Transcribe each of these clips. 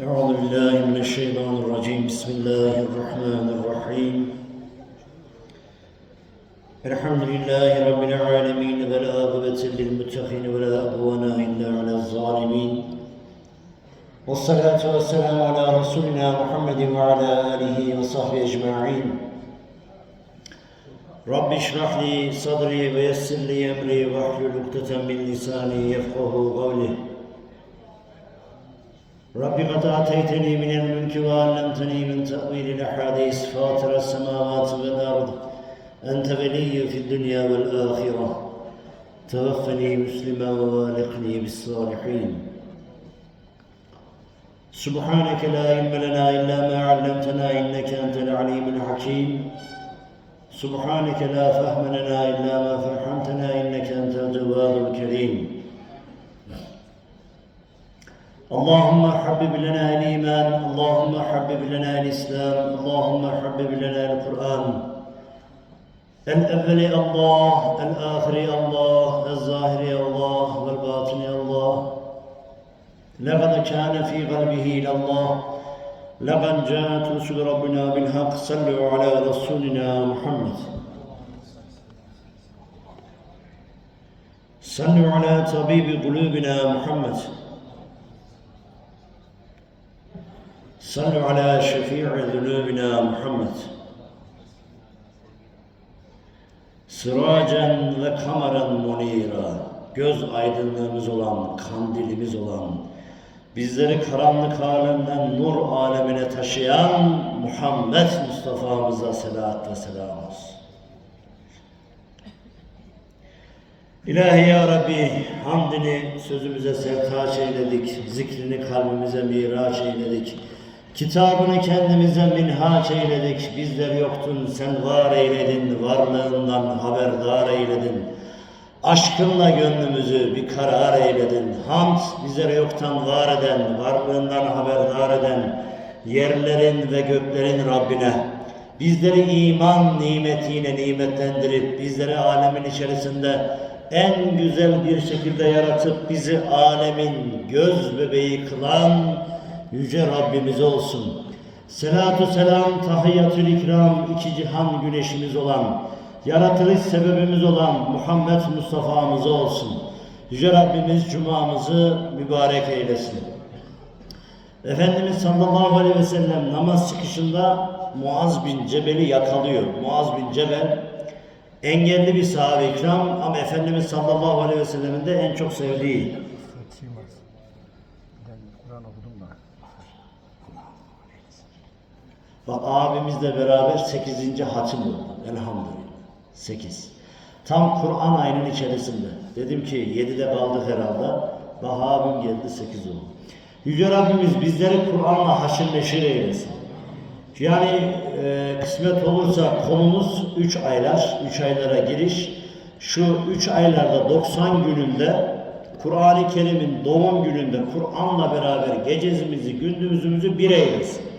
أعوذ بالله من الشيطان الرجيم. بسم الله الرحمن الرحيم. الحمد لله رب العالمين والعاقبة للمتقين ولا عدوان إلا على الظالمين. والصلاة والسلام على رسولنا محمد وعلى آله وصحبه أجمعين. رب اشرح لي صدري ويسر لي أمري واحلل عقدة من لساني يفقه قولي. رب قد آتيتني من الملك وعلمتني من تأويل الأحاديث فاطر السماوات والأرض أنت ولي في الدنيا والآخرة. توفني مسلما ووالقني بالصالحين. سبحانك لا علم لنا إلا ما علمتنا إنك أنت العليم الحكيم. سبحانك لا فهم لنا إلا ما فهمتنا إنك أنت الجواد الكريم. اللهم حبب لنا الإيمان اللهم حبب لنا الإسلام اللهم حبب لنا القرآن الأول الله الآخر الله الظاهر الله والباطن الله لقد كان في قلبه إلى الله لقد جاءت رسل ربنا بالحق صلوا على رسولنا محمد صلوا على طبيب قلوبنا محمد صلوا على شفيع ذنوبنا محمد Sıracan ve kameran munira göz aydınlığımız olan, kandilimiz olan, bizleri karanlık alemden nur alemine taşıyan Muhammed Mustafa'mıza selat ve selam olsun. İlahi Ya Rabbi hamdini sözümüze sertaç eyledik, zikrini kalbimize miraç eyledik. Kitabını kendimize minhaç eyledik, bizler yoktun sen var eyledin, varlığından haberdar eyledin. Aşkınla gönlümüzü bir karar eyledin. Hamd bizlere yoktan var eden, varlığından haberdar eden, yerlerin ve göklerin Rabbine, bizleri iman nimetiyle nimetlendirip, bizleri alemin içerisinde en güzel bir şekilde yaratıp bizi alemin göz bebeği kılan Yüce Rabbimiz olsun. Selatu selam, tahiyyatül ikram, iki cihan güneşimiz olan, yaratılış sebebimiz olan Muhammed Mustafa'mız olsun. Yüce Rabbimiz cumamızı mübarek eylesin. Efendimiz sallallahu aleyhi ve sellem namaz çıkışında Muaz bin Cebel'i yakalıyor. Muaz bin Cebel engelli bir sahabe-i kiram ama Efendimiz sallallahu aleyhi ve sellemin de en çok sevdiği Fetihim var. Ben Kur'an okudum da. Bak abimizle beraber 8. hatim oldu. Elhamdülillah. 8. Tam Kur'an ayının içerisinde. Dedim ki 7'de kaldık herhalde. Bak abim geldi 8 oldu. Yüce Rabbimiz bizleri Kur'an'la haşır neşir eylesin. Yani e, kısmet olursa konumuz 3 aylar, 3 aylara giriş. Şu 3 aylarda 90 gününde Kur'an-ı Kerim'in doğum gününde Kur'an'la beraber gecemizi, gündüzümüzü bir eylesin.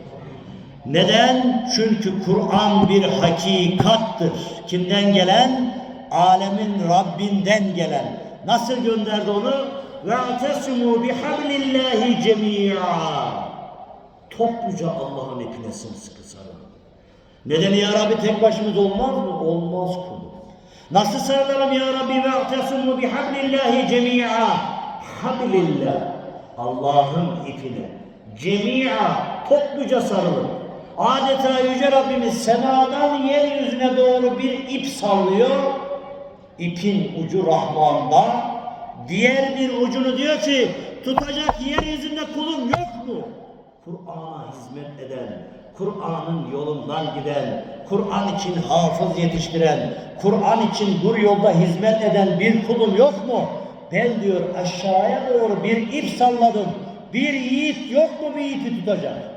Neden? Çünkü Kur'an bir hakikattır. Kimden gelen? Alemin Rabbinden gelen. Nasıl gönderdi onu? وَاَعْتَسِمُوا بِحَبْلِ اللّٰهِ جَمِيعًا Topluca Allah'ın ipine sımsıkı sarılın. Neden ya Rabbi tek başımız olmaz mı? Olmaz kulu. Nasıl sarılalım ya Rabbi? وَاَعْتَسِمُوا بِحَبْلِ اللّٰهِ جَمِيعًا Hablillah. Allah'ın ipine. Cemi'a. Topluca sarılın. Adeta Yüce Rabbimiz semadan yeryüzüne doğru bir ip sallıyor. İpin ucu Rahman'da. Diğer bir ucunu diyor ki tutacak yeryüzünde kulum yok mu? Kur'an'a hizmet eden, Kur'an'ın yolundan giden, Kur'an için hafız yetiştiren, Kur'an için bu yolda hizmet eden bir kulum yok mu? Ben diyor aşağıya doğru bir ip salladım. Bir yiğit yok mu bir yiğiti tutacak?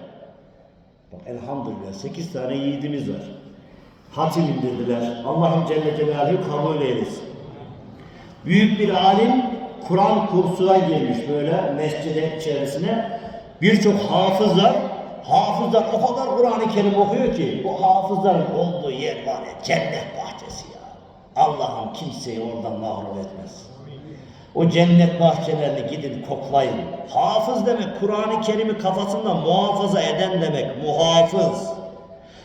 Bak elhamdülillah 8 tane yiğidimiz var. Hatim indirdiler. Allah'ım Celle Celaluhu kabul eylesin. Büyük bir alim Kur'an kursuna girmiş böyle mescid içerisine. Birçok hafızlar, hafızlar o kadar Kur'an-ı Kerim okuyor ki bu hafızların olduğu yer var ya cennet bahçesi ya. Allah'ım kimseyi oradan mahrum etmez. O cennet bahçelerini gidin koklayın. Hafız demek Kur'an-ı Kerim'i kafasında muhafaza eden demek. Muhafız.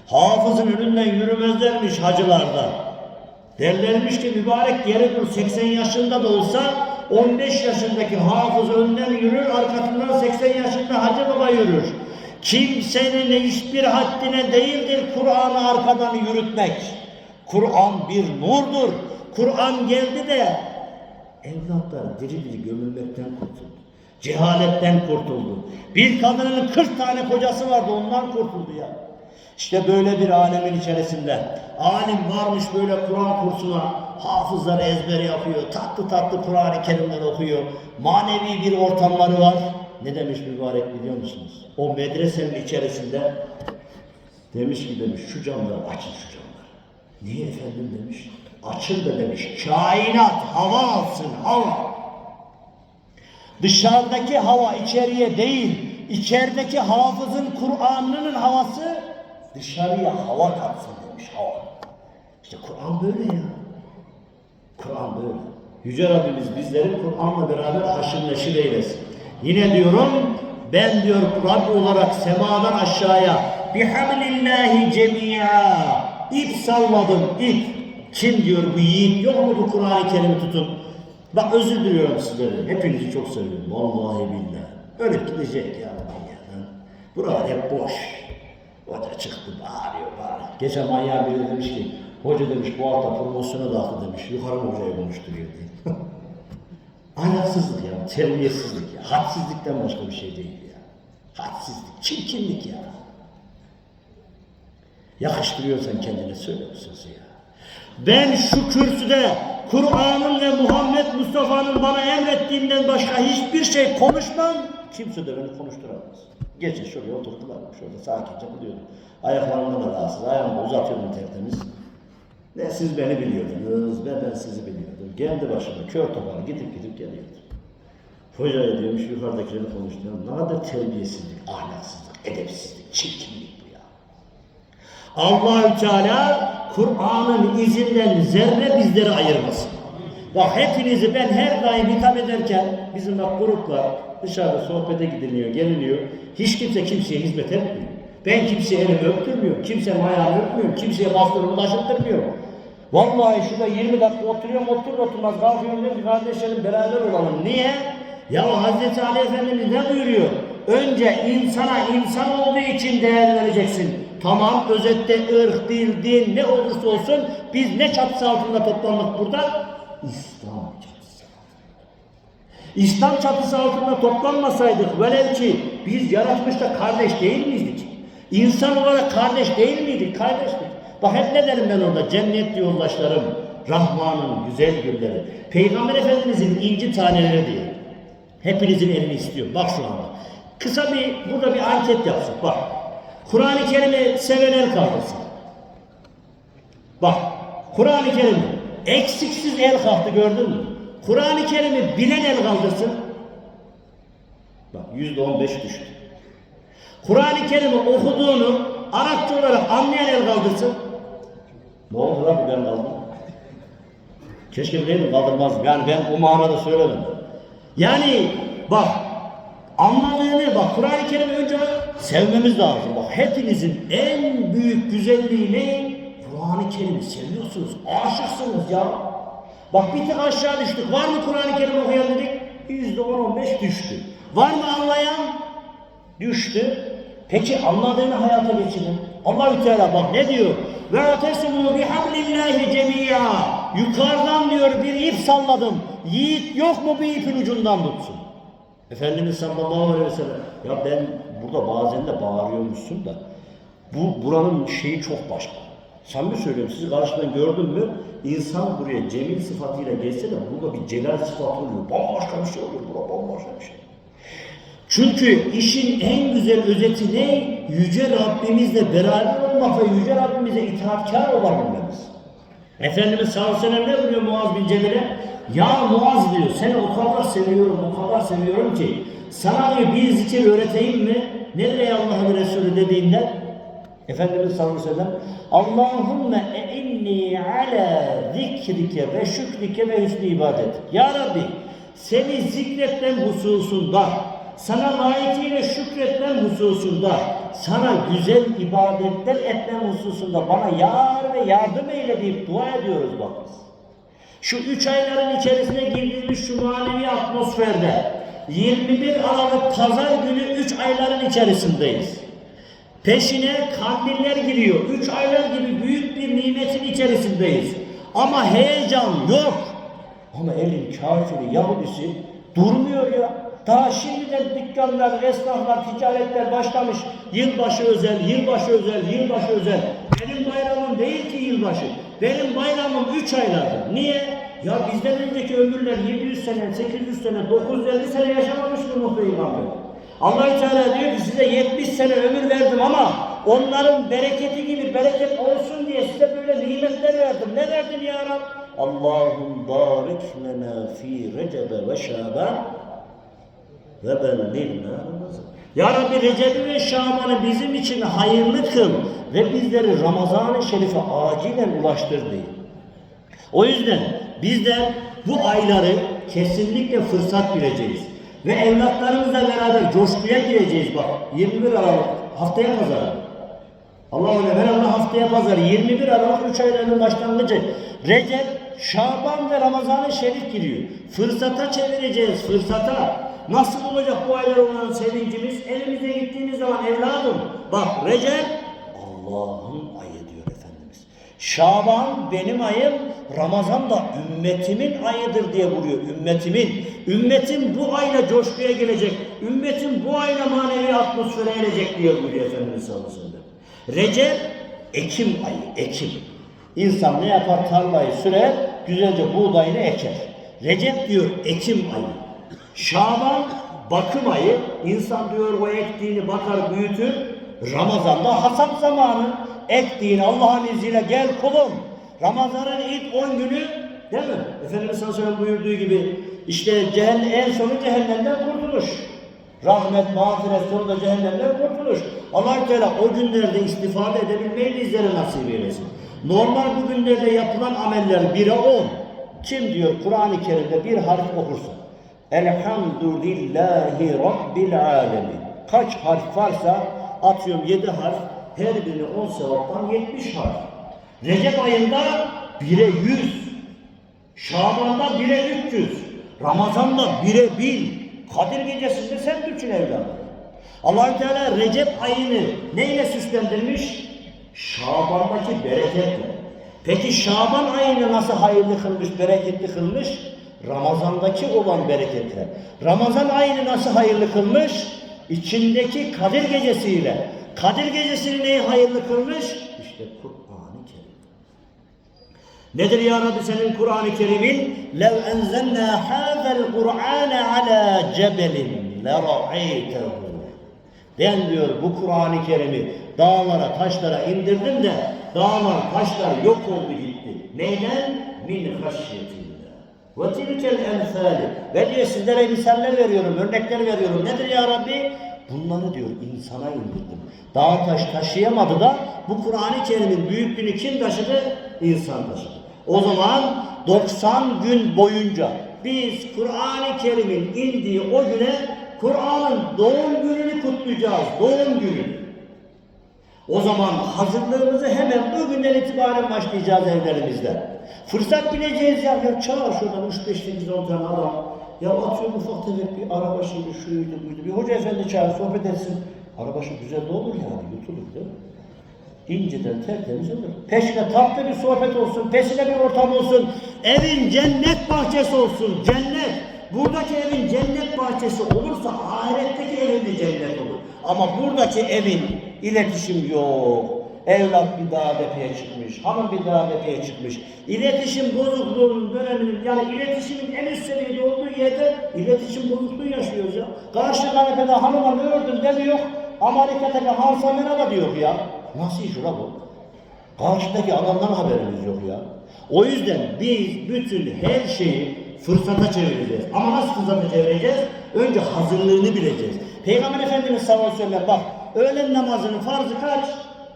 Hafızın önünden yürümezlermiş hacılarda. Derlermiş ki mübarek geri dur 80 yaşında da olsa 15 yaşındaki hafız önden yürür arkasından 80 yaşında hacı baba yürür. Kimsenin hiçbir haddine değildir Kur'an'ı arkadan yürütmek. Kur'an bir nurdur. Kur'an geldi de evlatlar diri diri gömülmekten kurtuldu. Cehaletten kurtuldu. Bir kadının 40 tane kocası vardı ondan kurtuldu ya. İşte böyle bir alemin içerisinde alim varmış böyle Kur'an kursuna hafızları ezber yapıyor. Tatlı tatlı Kur'an-ı Kerimler okuyor. Manevi bir ortamları var. Ne demiş mübarek biliyor musunuz? O medresenin içerisinde demiş ki demiş şu camları açın şu camları. Niye efendim demiş. Açın da demiş. Kainat hava alsın hava. Dışarıdaki hava içeriye değil, içerideki hafızın Kur'an'ının havası dışarıya hava katsın demiş hava. İşte Kur'an böyle ya. Kur'an böyle. Yüce Rabbimiz bizleri Kur'an'la beraber haşır neşir eylesin. Yine diyorum ben diyor Rabbi olarak semadan aşağıya bihamdillahi cemi'a ip salladım ip. Kim diyor bu yiğit yok mu bu Kur'an-ı Kerim'i tutun. Bak özür diliyorum sizlere. Hepinizi çok seviyorum. Vallahi billahi. Ölüp gidecek ya dünyadan. Buralar hep boş. Hoca çıktı bağırıyor bağırıyor. Geçen manyağı biri demiş ki hoca demiş bu hafta promosyona dağıtı demiş. Yukarı hocayı konuşturuyor diye. Ahlaksızlık ya, terbiyesizlik ya, hadsizlikten başka bir şey değil ya. Hadsizlik, çirkinlik ya. Yakıştırıyorsan kendine söyle bu sözü ya. Ben şu kürsüde Kur'an'ın ve Muhammed Mustafa'nın bana emrettiğinden başka hiçbir şey konuşmam. Kimse de beni konuşturamaz. Gece şuraya oturdular. Şöyle sakince buluyordum. Ayaklarımda da rahatsız. Ayağımı uzatıyordum tertemiz. Ne siz beni biliyordunuz, ne ben sizi biliyordum. Kendi başıma kör topal gidip gidip geliyordum. Hocaya diyormuş yukarıdakileri konuşturuyor. Ne kadar terbiyesizlik, ahlaksızlık, edepsizlik, çirkinlik. Allahü Teala Kur'an'ın izinden zerre bizleri ayırmasın. Bak hepinizi ben her daim hitap ederken bizim bak grup var. Dışarıda sohbete gidiliyor, geliniyor. Hiç kimse kimseye hizmet etmiyor. Ben kimseye elimi öptürmüyorum. Kimsenin ayağını öpmüyorum. Kimseye bastonumu taşıttırmıyorum. Vallahi şurada 20 dakika oturuyorum, oturur oturmaz kalkıyorum diyorum ki kardeşlerim beraber olalım. Niye? Ya Hazreti Ali Efendimiz ne buyuruyor? Önce insana insan olduğu için değer vereceksin. Tamam özette ırk, dil, din ne olursa olsun biz ne çatısı altında toplandık burada? İslam çatısı İslam çatısı altında toplanmasaydık velev ki biz yaratmışta kardeş değil miydik? İnsan olarak kardeş değil miydik? Kardeştik. Bak hep ne derim ben orada? Cennet yoldaşlarım, Rahman'ın güzel gülleri, Peygamber Efendimizin inci taneleri diye. Hepinizin elini istiyorum. Bak şu anda. Kısa bir, burada bir anket yapsak. Bak. Kur'an-ı Kerim'i seven el kaldırsın. Bak. Kur'an-ı Kerim'i eksiksiz el kalktı gördün mü? Kur'an-ı Kerim'i bilen el kaldırsın. Bak yüzde on beş düştü. Kur'an-ı Kerim'i okuduğunu Arapça olarak anlayan el kaldırsın. Ne oldu lan ben kaldım? Keşke bileydim kaldırmazdım. Yani ben o manada söylemedim. Yani bak anladığını bak Kur'an-ı Kerim'i önce sevmemiz lazım. Bak hepinizin en büyük güzelliği ne? Kur'an-ı Kerim'i seviyorsunuz. Aşıksınız ya. Bak bir tık aşağı düştük. Var mı Kur'an-ı Kerim okuyan dedik? Yüzde on on beş düştü. Var mı anlayan? Düştü. Peki anladığını hayata geçirin. Allahü Teala bak ne diyor? Ve atesimu bihablillahi cemiya. Yukarıdan diyor bir ip salladım. Yiğit yok mu bir ipin ucundan tutsun? Efendimiz sallallahu aleyhi ve sellem. Ya ben burada bazen de bağırıyormuşsun da. Bu buranın şeyi çok başka. Samimi söylüyorum sizi karşıdan gördüm mü insan buraya cemil sıfatıyla geçse de burada bir celal sıfatı oluyor. Bambaşka bir şey oluyor. Burada bambaşka bir şey. Çünkü işin en güzel özeti ne? Yüce Rabbimizle beraber olmak ve Yüce Rabbimize itaatkar olabilmemiz. Efendimiz sallallahu aleyhi ve sellem ne buyuruyor Muaz bin Cebel'e? Ya Muaz diyor seni o kadar seviyorum, o kadar seviyorum ki sana diyor bir zikir öğreteyim mi? Nedir ey Allah'ın Resulü dediğinde Efendimiz sallallahu aleyhi ve sellem Allahümme e'inni ala zikrike ve şükrike ve hüsnü ibadet. Ya Rabbi seni zikretmem hususunda, sana layıkıyla şükretmem hususunda, sana güzel ibadetler etmem hususunda bana yar ve yardım eyle deyip dua ediyoruz bak biz. Şu üç ayların içerisine girdiğimiz şu manevi atmosferde 21 Aralık Pazar günü üç ayların içerisindeyiz. Peşine kandiller giriyor. Üç aylar gibi büyük bir nimetin içerisindeyiz. Ama heyecan yok. Ama elin kafiri, Yahudisi durmuyor ya. Daha şimdiden dükkanlar, esnaflar, ticaretler başlamış. Yılbaşı özel, yılbaşı özel, yılbaşı özel. Benim bayramım değil ki yılbaşı. Benim bayramım üç aylardır. Niye? Ya bizden önceki ömürler 700 sene, 800 sene, 950 sene yaşamamış mı Nuh Peygamber? allah Teala diyor ki size 70 sene ömür verdim ama onların bereketi gibi bereket olsun diye size böyle nimetler verdim. Ne verdin ya Rab? Allahum barik lena fi recebe ve şaban ve Ramazan. Ya Rabbi Recep'i ve Şaban'ı bizim için hayırlı kıl ve bizleri Ramazan-ı Şerif'e acilen ulaştır diye. O yüzden bizler bu ayları kesinlikle fırsat bileceğiz. Ve evlatlarımızla beraber coşkuya gireceğiz bak. 21 Aralık haftaya pazar. Allah öyle ben Allah haftaya pazar 21 Aralık 3 aylarının başlangıcı. Recep, Şaban ve Ramazan-ı Şerif giriyor. Fırsata çevireceğiz fırsata. Nasıl olacak bu aylar olan sevincimiz? Elimize gittiğimiz zaman evladım bak Recep Allah'ın ayı diyor Efendimiz. Şaban benim ayım, Ramazan da ümmetimin ayıdır diye vuruyor. Ümmetimin. Ümmetim bu ayla coşkuya gelecek. Ümmetim bu ayla manevi atmosfere erecek diye vuruyor Efendimiz sallallahu aleyhi ve sellem. Recep, Ekim ayı, Ekim. İnsan ne yapar? Tarlayı sürer, güzelce buğdayını eker. Recep diyor Ekim ayı. Şaban bakım ayı. İnsan diyor o ektiğini bakar büyütür. Ramazan'da hasat zamanı. Ektiğini Allah'ın izniyle gel kulum. Ramazan'ın ilk 10 günü değil mi? Efendimiz sallallahu aleyhi buyurduğu gibi işte cehennem, en sonu cehennemden kurtuluş. Rahmet, mağfiret, sonunda cehennemden kurtuluş. allah Teala o günlerde istifade edebilmeyi bizlere nasip eylesin. Normal bu günlerde yapılan ameller 1'e 10. Kim diyor Kur'an-ı Kerim'de bir harf okursa Elhamdülillahi Rabbil Alemin. Kaç harf varsa atıyorum 7 harf her biri 10 sevaptan 70 harf. Recep ayında 1'e 100. Şaban'da 1'e 300. Ramazan'da 1'e 1000. Kadir gecesinde sen düşün evladım. allah Teala Recep ayını neyle süslendirmiş? Şaban'daki bereketle. Peki Şaban ayını nasıl hayırlı kılmış, bereketli kılmış? Ramazan'daki olan bereketle. Ramazan ayını nasıl hayırlı kılmış? İçindeki Kadir gecesiyle. Kadir gecesini neyi hayırlı kılmış? İşte Kur'an-ı Kerim. Nedir ya Rabbi senin Kur'an-ı Kerim'in? لَوْ أَنْزَلْنَا هَذَا الْقُرْآنَ عَلَى جَبَلٍ لَرَعَيْتَهُ Ben diyor bu Kur'an-ı Kerim'i dağlara, taşlara indirdim de dağlar, taşlar yok oldu gitti. Neyden? Min haşyetillah. ve tilkel emsali. Ve diyor sizlere misaller veriyorum, örnekler veriyorum. Nedir ya Rabbi? Bunları diyor insana indirdim. Dağ taş taşıyamadı da bu Kur'an-ı Kerim'in büyüklüğünü kim taşıdı? İnsan taşıdı. O zaman 90 gün boyunca biz Kur'an-ı Kerim'in indiği o güne Kur'an'ın doğum gününü kutlayacağız. Doğum günü. O zaman hazırlığımızı hemen bugünden itibaren başlayacağız evlerimizde. Fırsat bileceğiz ya. ya çağır şuradan 3 5 8 10 tane adam. Ya atıyorum ufak tefek bir araba şeydi, şuydu, buydu. Bir hoca efendi çağır, sohbet etsin. Arabaşı güzel de olur yani, yutulur değil mi? İnceden tertemiz olur. Peşine tatlı bir sohbet olsun, peşine bir ortam olsun. Evin cennet bahçesi olsun, cennet. Buradaki evin cennet bahçesi olursa ahiretteki evin de cennet olur. Ama buradaki evin iletişim yok. Evlat bir daha depeye çıkmış, hanım bir daha depeye çıkmış. İletişim bozukluğunun döneminin yani iletişimin en üst seviyede olduğu yerde iletişim bozukluğu yaşıyoruz ya. Karşı kanepede hanıma ne ördün demiyor. Amerika'daki Hansa merhaba diyor ya. Nasıl iş ula bu? Karşıdaki adamdan haberimiz yok ya. O yüzden biz bütün her şeyi fırsata çevireceğiz. Ama nasıl fırsata çevireceğiz? Önce hazırlığını bileceğiz. Peygamber Efendimiz sallallahu aleyhi ve sellem bak öğlen namazının farzı kaç?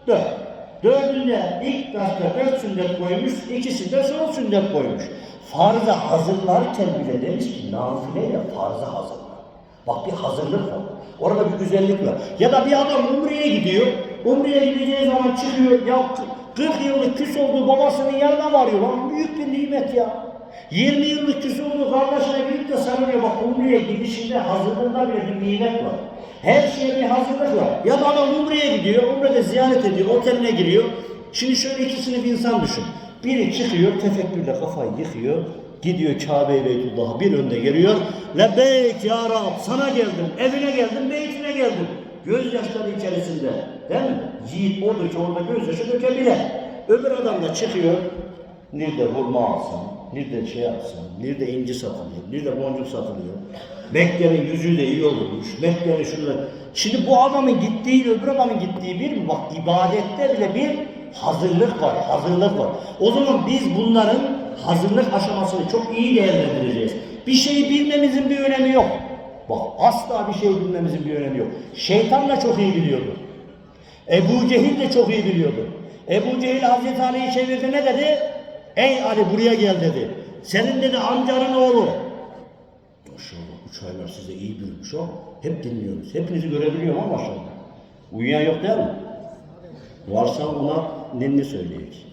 Dört. Dördünde ilk dakika dört sünnet koymuş, ikisinde son sünnet koymuş. farza hazırlarken bile demiş ki nafileyle farzı hazırla. Bak bir hazırlık var. Orada bir güzellik var. Ya da bir adam Umre'ye gidiyor. Umre'ye gideceği zaman çıkıyor. Ya 40 yıllık küs olduğu babasının yanına varıyor. Lan büyük bir nimet ya. 20 yıllık küs olduğu kardeşine gidip de sarılıyor. Bak Umre'ye gidişinde hazırlığında bile bir nimet var. Her şeye bir hazırlık var. Ya da adam Umre'ye gidiyor. Umre'de ziyaret ediyor. Oteline giriyor. Şimdi şöyle iki sınıf insan düşün. Biri çıkıyor tefekkürle kafayı yıkıyor. Gidiyor Kabe-i Beytullah'a bir önde geliyor. Lebbeyk ya Rab sana geldim, evine geldim, beytine geldim. Gözyaşları içerisinde. Değil mi? Yiğit odur ki orada gözyaşı dökebilir. Öbür adam da çıkıyor. Nerede hurma alsın, nerede şey yapsın, nerede inci satılıyor, nerede boncuk satılıyor. Mekke'nin yüzü de iyi olurmuş. Mekke'nin şurada. Şimdi bu adamın gittiği öbür adamın gittiği bir? Bak ibadette bile bir hazırlık var, hazırlık var. O zaman biz bunların hazırlık aşamasını çok iyi değerlendireceğiz. Bir şeyi bilmemizin bir önemi yok. Bak asla bir şey bilmemizin bir önemi yok. Şeytan da çok iyi biliyordu. Ebu Cehil de çok iyi biliyordu. Ebu Cehil Hazreti Ali'yi çevirdi ne dedi? Ey Ali buraya gel dedi. Senin dedi amcanın oğlu. Maşallah üç aylar size iyi büyümüş o. Hep dinliyoruz. Hepinizi görebiliyorum ama maşallah. Uyuyan yok değil mi? Varsa ona nenni söyleyek.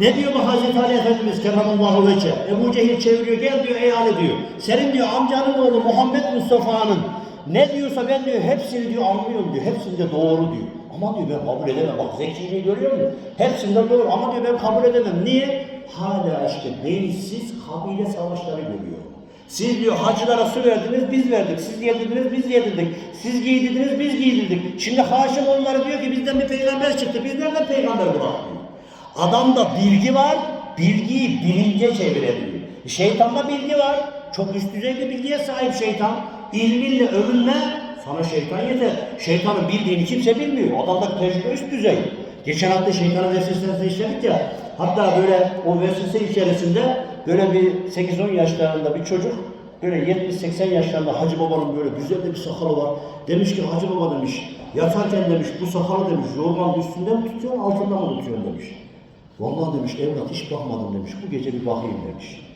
Ne diyor bu Hazreti Ali Efendimiz Keramallahu Vece? Ebu Cehil çeviriyor gel diyor ey Ali diyor. Senin diyor amcanın oğlu Muhammed Mustafa'nın ne diyorsa ben diyor hepsini diyor anlıyorum diyor. Hepsinde doğru diyor. Ama diyor ben kabul edemem. Bak zekiliği görüyor musun? Hepsinde doğru ama diyor ben kabul edemem. Niye? Hala işte beysiz kabile savaşları görüyor. Siz diyor hacılara su verdiniz biz verdik. Siz yedirdiniz biz yedirdik. Siz giydirdiniz biz giydirdik. Şimdi Haşimoğulları diyor ki bizden bir peygamber çıktı. Biz nereden peygamber bırakmıyor? Adamda bilgi var, bilgiyi bilince çevirebiliyor. Şeytanda bilgi var, çok üst düzey bir bilgiye sahip şeytan. İlminle övünme, sana şeytan yeter. Şeytanın bildiğini kimse bilmiyor. Adamda tecrübe üst düzey. Geçen hafta şeytanın vesvesesini işledik ya, hatta böyle o vesvese içerisinde böyle bir 8-10 yaşlarında bir çocuk, böyle 70-80 yaşlarında Hacı Baba'nın böyle güzel de bir sakalı var. Demiş ki Hacı Baba demiş, yatarken demiş bu sakalı demiş, yorganın üstünde mi tutuyorsun, altında mı tutuyorsun demiş. Vallahi demiş evlat hiç bakmadım demiş. Bu gece bir bakayım demiş.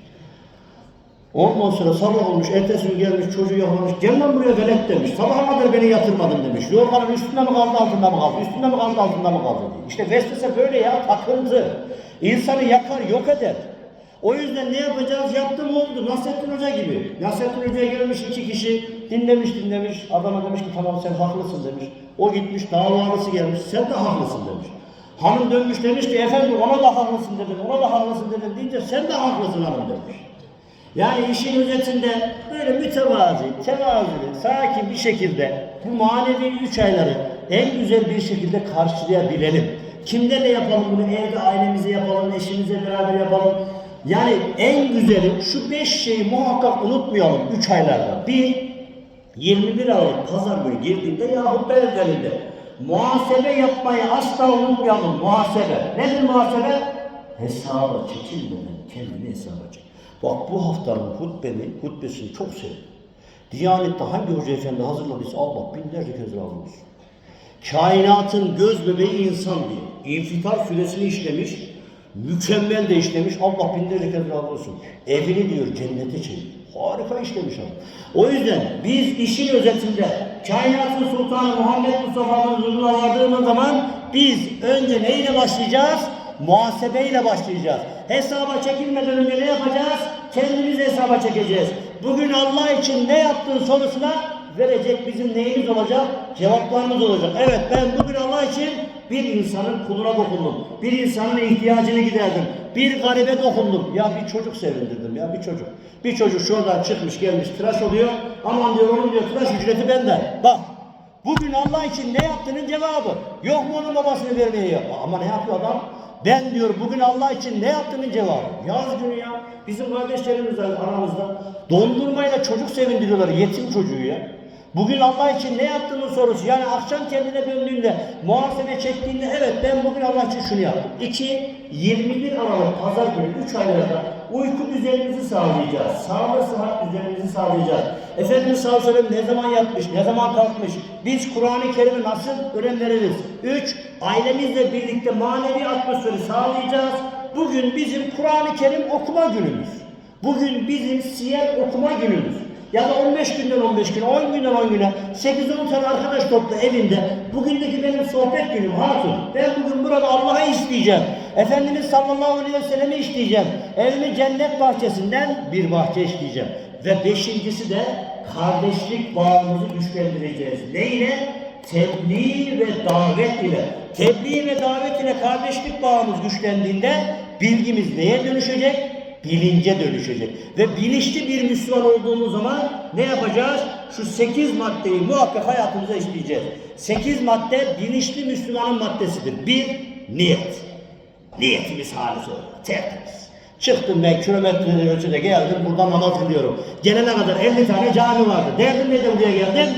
Ondan sonra sabah olmuş, ertesi gün gelmiş çocuğu yakalamış. Gel lan buraya velet demiş. Sabaha kadar beni yatırmadın demiş. Yorganın üstünde mi kaldı altında mı kaldı? Üstünde mi kaldı altında mı kaldı diye. İşte vesvese böyle ya takıntı. İnsanı yakar yok eder. O yüzden ne yapacağız? Yaptım oldu. Nasrettin Hoca gibi. Nasrettin Hoca'ya gelmiş iki kişi dinlemiş dinlemiş. Adama demiş ki tamam sen haklısın demiş. O gitmiş davalısı gelmiş. Sen de haklısın demiş. Hanım dönmüş demiş ki efendim ona da haklısın dedim, ona da haklısın dedim deyince sen de haklısın hanım demiş. Yani işin özetinde böyle mütevazi, tevazili, sakin bir şekilde bu manevi üç ayları en güzel bir şekilde karşılayabilelim. Kimlerle yapalım bunu? Evde ailemize yapalım, eşimize beraber yapalım. Yani en güzeli şu beş şeyi muhakkak unutmayalım üç aylarda. Bir, 21 Aralık pazar günü girdiğinde yahut belirlerinde muhasebe yapmayı asla unutmayalım. Muhasebe. Nedir muhasebe? Hesaba çekilmeden kendini hesaba çek. Bak bu haftanın hutbeni, hutbesini çok sevdim. Diyanet'te hangi hoca efendi hazırladıysa Allah binlerce kez razı olsun. Kainatın göz bebeği insan diye. İnfitar süresini işlemiş. Mükemmel de işlemiş. Allah binlerce kez razı olsun. Evini diyor cennete çevir. Harika işlemiş adam. O yüzden biz işin özetinde kainatın sultanı Muhammed Mustafa'nın huzuruna vardığımız zaman biz önce neyle başlayacağız? Muhasebeyle başlayacağız. Hesaba çekilmeden önce ne yapacağız? Kendimizi hesaba çekeceğiz. Bugün Allah için ne yaptığın sorusuna verecek bizim neyimiz olacak? Cevaplarımız olacak. Evet ben bugün Allah için bir insanın kuluna dokundum. Bir insanın ihtiyacını giderdim. Bir garibe dokundum. Ya bir çocuk sevindirdim ya bir çocuk. Bir çocuk şuradan çıkmış gelmiş tıraş oluyor. Aman diyor onun diyor tıraş ücreti benden. Bak bugün Allah için ne yaptığının cevabı. Yok mu onun babasını vermeye? Ama ne yapıyor adam? Ben diyor bugün Allah için ne yaptığının cevabı. Yaz günü ya. Bizim kardeşlerimiz aramızda. Dondurmayla çocuk sevindiriyorlar yetim çocuğu ya. Bugün Allah için ne yaptığının sorusu. Yani akşam kendine döndüğünde, muhasebe çektiğinde evet ben bugün Allah için şunu yaptım. İki, 21 Aralık Pazar günü 3 aylarda uyku düzenimizi sağlayacağız. Sağlık sıhhat düzenimizi sağlayacağız. Efendimiz sallallahu aleyhi ne zaman yatmış, ne zaman kalkmış, biz Kur'an-ı Kerim'i nasıl önem veririz? 3. Ailemizle birlikte manevi atmosferi sağlayacağız. Bugün bizim Kur'an-ı Kerim okuma günümüz. Bugün bizim siyer okuma günümüz. Ya da 15 günden 15 güne, 10 günden 10 güne, 8-10 tane arkadaş topla evinde. Bugündeki benim sohbet günüm hatun. Ben bugün burada Allah'ı isteyeceğim. Efendimiz sallallahu aleyhi ve sellem'i isteyeceğim. Evimi cennet bahçesinden bir bahçe isteyeceğim. Ve beşincisi de kardeşlik bağımızı güçlendireceğiz. Neyle? Tebliğ ve davet ile. Tebliğ ve davet ile kardeşlik bağımız güçlendiğinde bilgimiz neye dönüşecek? Bilince dönüşecek. Ve bilinçli bir Müslüman olduğumuz zaman ne yapacağız? Şu sekiz maddeyi muhakkak hayatımıza işleyeceğiz. Sekiz madde bilinçli Müslümanın maddesidir. Bir, niyet. Niyetimiz halis olacak. Tertemiz. Çıktım ben kilometreleri ölçüde geldim burada namaz kılıyorum. Gelene kadar 50 tane cami vardı. Derdim ne de buraya geldim?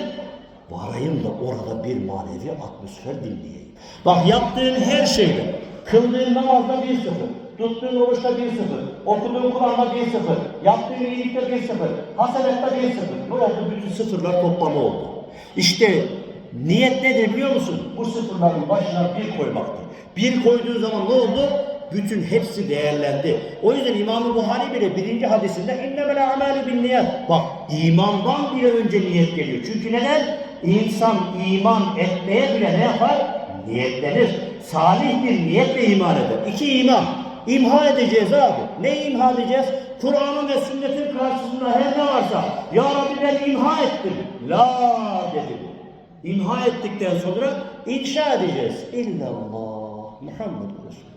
Varayım da orada bir manevi atmosfer dinleyeyim. Bak yaptığın her şeyde, kıldığın namazda bir sıfır, tuttuğun oruçta bir sıfır, okuduğun Kur'an'da bir sıfır, yaptığın iyilikte bir sıfır, hasenette bir sıfır. Ne oldu? Bütün sıfırlar toplamı oldu. İşte niyet nedir biliyor musun? Bu sıfırların başına bir koymaktır. Bir koyduğun zaman ne oldu? Bütün hepsi değerlendi. O yüzden İmam-ı Buhari bile birinci hadisinde innemel amelü bin niyet. Bak imandan bile önce niyet geliyor. Çünkü neden? İnsan iman etmeye bile ne yapar? Niyetlenir. Salih bir niyetle iman eder. İki iman. İmha edeceğiz abi. Ne imha edeceğiz? Kur'an'ın ve sünnetin karşısında her ne varsa Ya Rabbi ben imha ettim. La dedim. İmha ettikten sonra inşa edeceğiz. İllallah Muhammed Resulullah.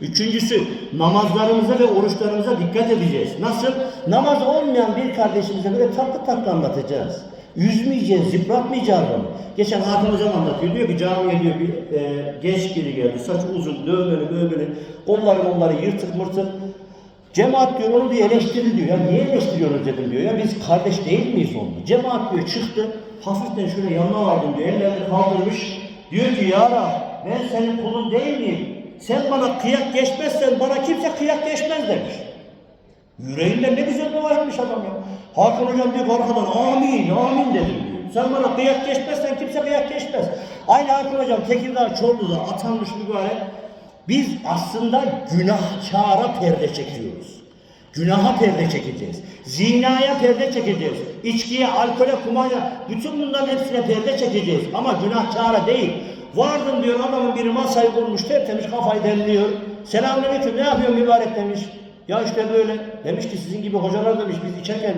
Üçüncüsü namazlarımıza ve oruçlarımıza dikkat edeceğiz. Nasıl? Namaz olmayan bir kardeşimize böyle tatlı tatlı anlatacağız. Üzmeyeceğiz, yıpratmayacağız onu. Geçen Hakan Hocam anlatıyor. Diyor ki camiye diyor bir e, genç biri geldi. Saçı uzun, dövmeli, dövmeli. Kolları onları yırtık mırtık. Cemaat diyor onu diyor eleştiri diyor. Ya niye eleştiriyorsunuz dedim diyor. Ya biz kardeş değil miyiz onunla? Cemaat diyor çıktı. Hafiften şöyle yanına vardım diyor. Ellerini kaldırmış. Diyor ki ya Rab ben senin kulun değil miyim? Sen bana kıyak geçmezsen bana kimse kıyak geçmez demiş. Yüreğinde ne güzel dua etmiş adam ya. Hakan hocam diyor arkadan amin amin dedim diyor. Sen bana kıyak geçmezsen kimse kıyak geçmez. Aynı Hakan hocam Tekirdağ Çorlu'da atanmış mübarek. Biz aslında günahkara perde çekiyoruz. Günaha perde çekeceğiz. Zinaya perde çekeceğiz. İçkiye, alkole, kumaya, bütün bunların hepsine perde çekeceğiz. Ama günahkara değil. Vardım diyor adamın biri masayı kurmuş tertemiz kafayı demliyor. Selamünaleyküm ne yapıyorsun mübarek demiş. Ya işte böyle. Demiş ki sizin gibi hocalar demiş biz içerken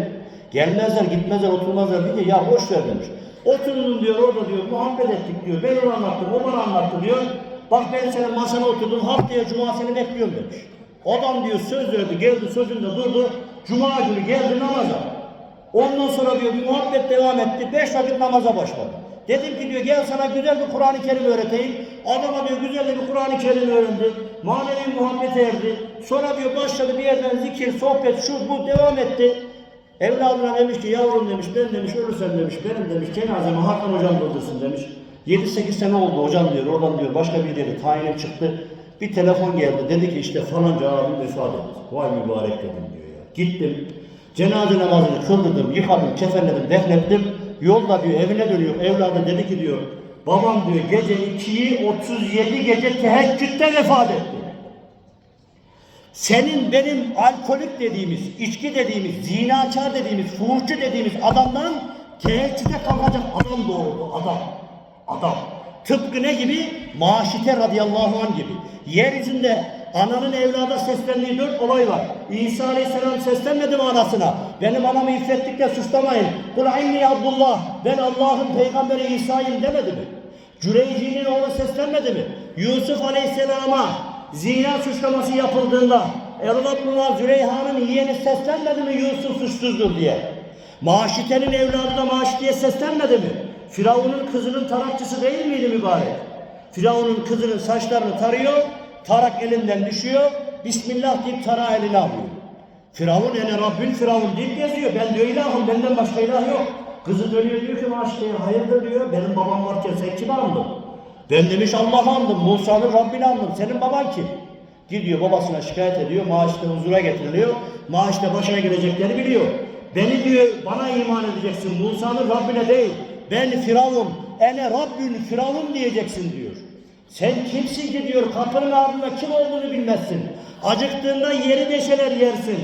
gelmezler gitmezler oturmazlar diye ya boş ver demiş. Oturdum diyor orada diyor muhabbet ettik diyor. Ben onu anlattım o bana anlattı diyor. Bak ben senin masana oturdum haftaya cuma seni bekliyorum demiş. Adam diyor söz verdi geldi sözünde durdu. Cuma günü geldi namaza. Ondan sonra diyor bir muhabbet devam etti. Beş vakit namaza başladı. Dedim ki diyor gel sana güzel bir Kur'an-ı Kerim öğreteyim. Adama diyor güzel bir Kur'an-ı Kerim öğrendi. Manevi muhabbet erdi. Sonra diyor başladı bir yerden zikir, sohbet, şu bu devam etti. Evladına demiş ki yavrum demiş ben demiş ölürsen demiş benim demiş cenazemi Hakan hocam doldursun demiş. 7-8 sene oldu hocam diyor oradan diyor başka bir yere tayinim çıktı. Bir telefon geldi dedi ki işte falanca abim vefat etti. Vay mübarek dedim diyor ya. Gittim cenaze namazını kıldırdım, yıkadım, kefenledim, defnettim. Yolda diyor evine dönüyor. Evladı dedi ki diyor babam diyor gece 2'yi 37 gece teheccüde vefat etti. Senin benim alkolik dediğimiz, içki dediğimiz, zinakar dediğimiz, fuhuşçu dediğimiz adamdan teheccüde kalkacak adam doğurdu. Adam. Adam. Tıpkı ne gibi? Maşite radıyallahu anh gibi. Yeryüzünde ananın evlada seslendiği dört olay var. İsa aleyhisselam seslenmedi mi anasına? Benim anamı iffettikle suçlamayın. Kul inni Abdullah. Ben Allah'ın peygamberi İsa'yım demedi mi? Cüreyci'nin oğlu seslenmedi mi? Yusuf aleyhisselama zina suçlaması yapıldığında Elvatlılar Züleyha'nın yeğeni seslenmedi mi Yusuf suçsuzdur diye? Maşite'nin evladı da Maşite'ye seslenmedi mi? Firavun'un kızının tarakçısı değil miydi mübarek? Firavun'un kızının saçlarını tarıyor, tarak elinden düşüyor, Bismillah deyip tarağı eline alıyor. Firavun ene Rabbin Firavun deyip geziyor. Ben diyor ilahım, benden başka ilah yok. Kızı dönüyor diyor ki Maşite'ye hayırdır diyor, benim babam varken sen kimi andın? Ben demiş Allah'ı andım, Musa'nın Rabbini andım, senin baban kim? Gidiyor babasına şikayet ediyor, maaşta huzura getiriliyor. Maaşta başına gelecekleri biliyor. Beni diyor bana iman edeceksin, Musa'nın Rabbine değil. Ben Firavun, ene Rabbün Firavun diyeceksin diyor. Sen kimsin ki diyor kapının ardında kim olduğunu bilmezsin. Acıktığında yeri deşeler yersin.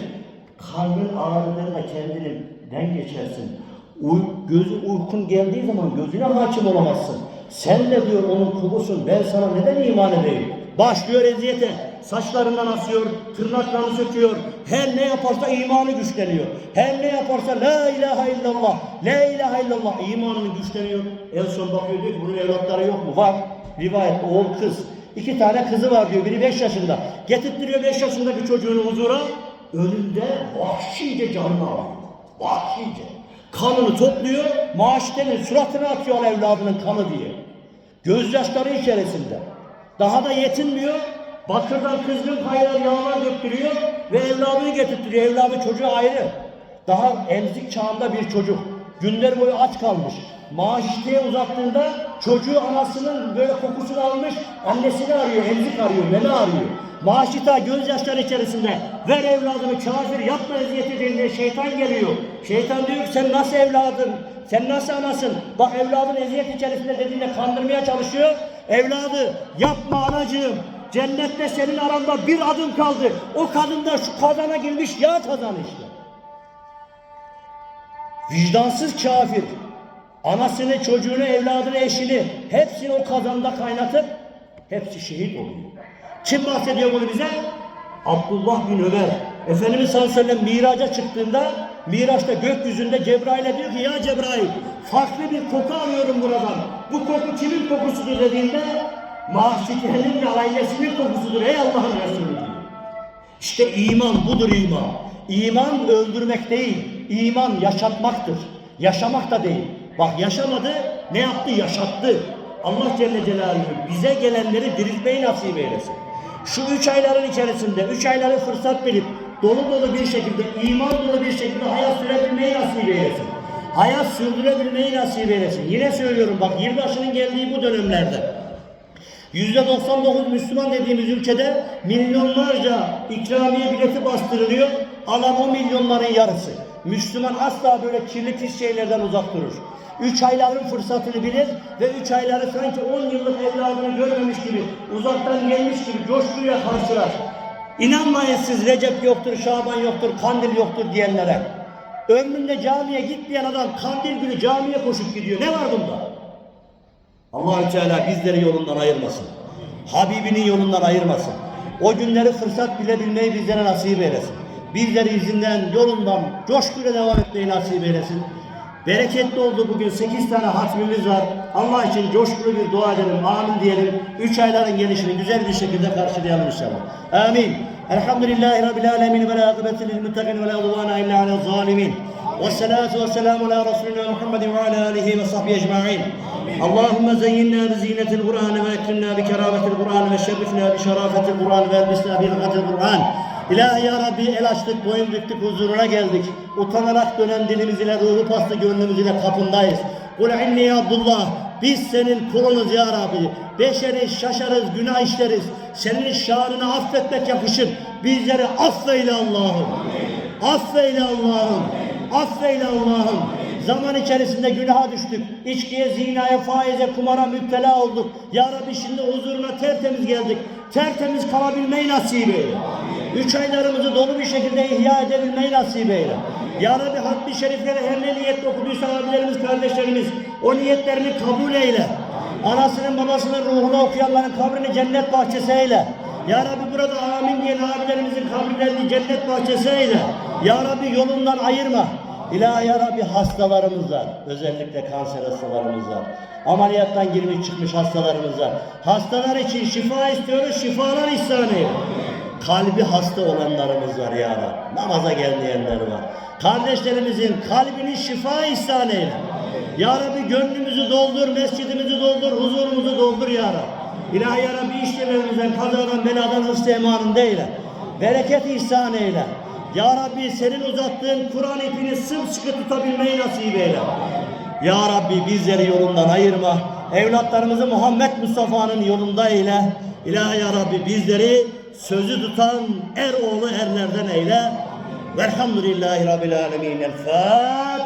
Karnın ağrıdığında kendinden geçersin. Uy, gözü uykun geldiği zaman gözüne hakim olamazsın. Sen de diyor onun kulusun. Ben sana neden iman edeyim? Başlıyor eziyete. Saçlarından asıyor, tırnaklarını söküyor. Her ne yaparsa imanı güçleniyor. Her ne yaparsa la ilahe illallah, la ilahe illallah imanını güçleniyor. En son bakıyor diyor ki bunun evlatları yok mu? Var. Rivayet oğul kız. İki tane kızı var diyor. Biri beş yaşında. Getirttiriyor beş yaşındaki çocuğunu huzura. Önünde vahşice canını alıyor. Vahşice. Kanını topluyor. Maaştenin suratına atıyor evladının kanı diye. Gözyaşları içerisinde. Daha da yetinmiyor. Bakırdan kızgın kaynar yağlar döktürüyor ve evladını getirtiyor. Evladı çocuğu ayrı. Daha emzik çağında bir çocuk. Günler boyu aç kalmış. Maaş isteğe uzattığında çocuğu anasının böyle kokusunu almış, annesini arıyor, emzik arıyor, meme arıyor. Maaşita gözyaşları içerisinde ver evladını kafir yapma eziyet edildiğinde şeytan geliyor. Şeytan diyor ki sen nasıl evladın, sen nasıl anasın? Bak evladın eziyet içerisinde dediğinde kandırmaya çalışıyor. Evladı yapma anacığım. Cennette senin aranda bir adım kaldı. O kadın da şu kazana girmiş yağ kazanı işte. Vicdansız kafir. Anasını, çocuğunu, evladını, eşini hepsini o kazanda kaynatıp hepsi şehit oluyor. Kim bahsediyor bunu bize? Abdullah bin Ömer. Efendimiz sallallahu aleyhi ve sellem miraca çıktığında Miraç'ta gökyüzünde Cebrail'e diyor ki ya Cebrail farklı bir koku alıyorum buradan. Bu koku kimin kokusudur dediğinde Mahşike'nin ve ailesinin kokusudur ey Allah'ın Resulü. İşte iman budur iman. İman öldürmek değil, iman yaşatmaktır. Yaşamak da değil. Bak yaşamadı, ne yaptı? Yaşattı. Allah Celle Celaluhu bize gelenleri diriltmeyi nasip eylesin. Şu üç ayların içerisinde, üç ayları fırsat bilip dolu dolu bir şekilde, iman dolu bir şekilde hayat sürebilmeyi nasip eylesin. Hayat sürdürebilmeyi nasip eylesin. Yine söylüyorum bak yılbaşının geldiği bu dönemlerde %99 Müslüman dediğimiz ülkede milyonlarca ikramiye bileti bastırılıyor. Alan o milyonların yarısı. Müslüman asla böyle kirli pis şeylerden uzak durur. Üç ayların fırsatını bilir ve üç ayları sanki on yıllık evladını görmemiş gibi, uzaktan gelmiş gibi coşkuyla karşılar. İnanmayın siz Recep yoktur, Şaban yoktur, Kandil yoktur diyenlere. Ömründe camiye gitmeyen adam Kandil günü camiye koşup gidiyor. Ne var bunda? Allahü Teala bizleri yolundan ayırmasın. Habibinin yolundan ayırmasın. O günleri fırsat bilebilmeyi bizlere nasip eylesin. Bizleri izinden, yolundan coşkuyla devam etmeyi nasip eylesin. Bereketli oldu bugün 8 tane hatmimiz var. Allah için coşkulu bir dua edelim, amin diyelim. 3 ayların gelişini güzel bir şekilde karşılayalım inşallah. Amin. Elhamdülillahi Rabbil alemin ve la akıbeti lil muttakin ve la udvana illa alel zalimin. والصلاة والسلام على رسولنا محمد وعلى آله وصحبه أجمعين اللهم زينا بزينة القرآن وأكرمنا بكرامة القرآن وشرفنا بشرافة القرآن وألبسنا بلغة القرآن İlahi ya Rabbi el açtık, boyun büktük, huzuruna geldik. Utanarak dönen dilimiz ile, ruhu pastı gönlümüz ile kapındayız. Kul inni Abdullah, biz senin kulunuz ya Rabbi. Beşeriz, şaşarız, günah işleriz. Senin şanını affetmek yakışır. Bizleri affeyle Allah'ım. Affeyle Allah'ım. Affeyle Allah'ım. Zaman içerisinde günaha düştük. İçkiye, zinaya, faize, kumara müptela olduk. Ya Rabbi şimdi huzuruna tertemiz geldik. Tertemiz kalabilmeyi nasip eyle. Üç aylarımızı dolu bir şekilde ihya edebilmeyi nasip eyle. Ya Rabbi haddi şeriflere her ne niyetle okuduysa abilerimiz, kardeşlerimiz o niyetlerini kabul eyle. Anasının babasının ruhunu okuyanların kabrini cennet bahçesi eyle. Ya Rabbi burada amin diyen abilerimizin kabirlerini cennet bahçesi eyle. Ya Rabbi yolundan ayırma. İlahi ya Rabbi hastalarımız var. Özellikle kanser hastalarımız var. Ameliyattan girmiş çıkmış hastalarımız var. Hastalar için şifa istiyoruz, şifalar ihsan. Kalbi hasta olanlarımız var ya Rabbi. Namaza gelmeyenler var. Kardeşlerimizin kalbini şifa ihsan eyle. Ya Rabbi gönlümüzü doldur, mescidimizi doldur, huzurumuzu doldur ya Rabbi. İlahi ya Rabbi işlemlerimizden, kazadan, beladan, hırsız emanında eyle. Bereket ihsan eyle. Ya Rabbi senin uzattığın Kur'an ipini sımsıkı tutabilmeyi nasip eyle. Ya Rabbi bizleri yolundan ayırma. Evlatlarımızı Muhammed Mustafa'nın yolunda eyle. İlahi ya Rabbi bizleri sözü tutan er oğlu erlerden eyle. Velhamdülillahi Rabbil alemin. El Fatiha.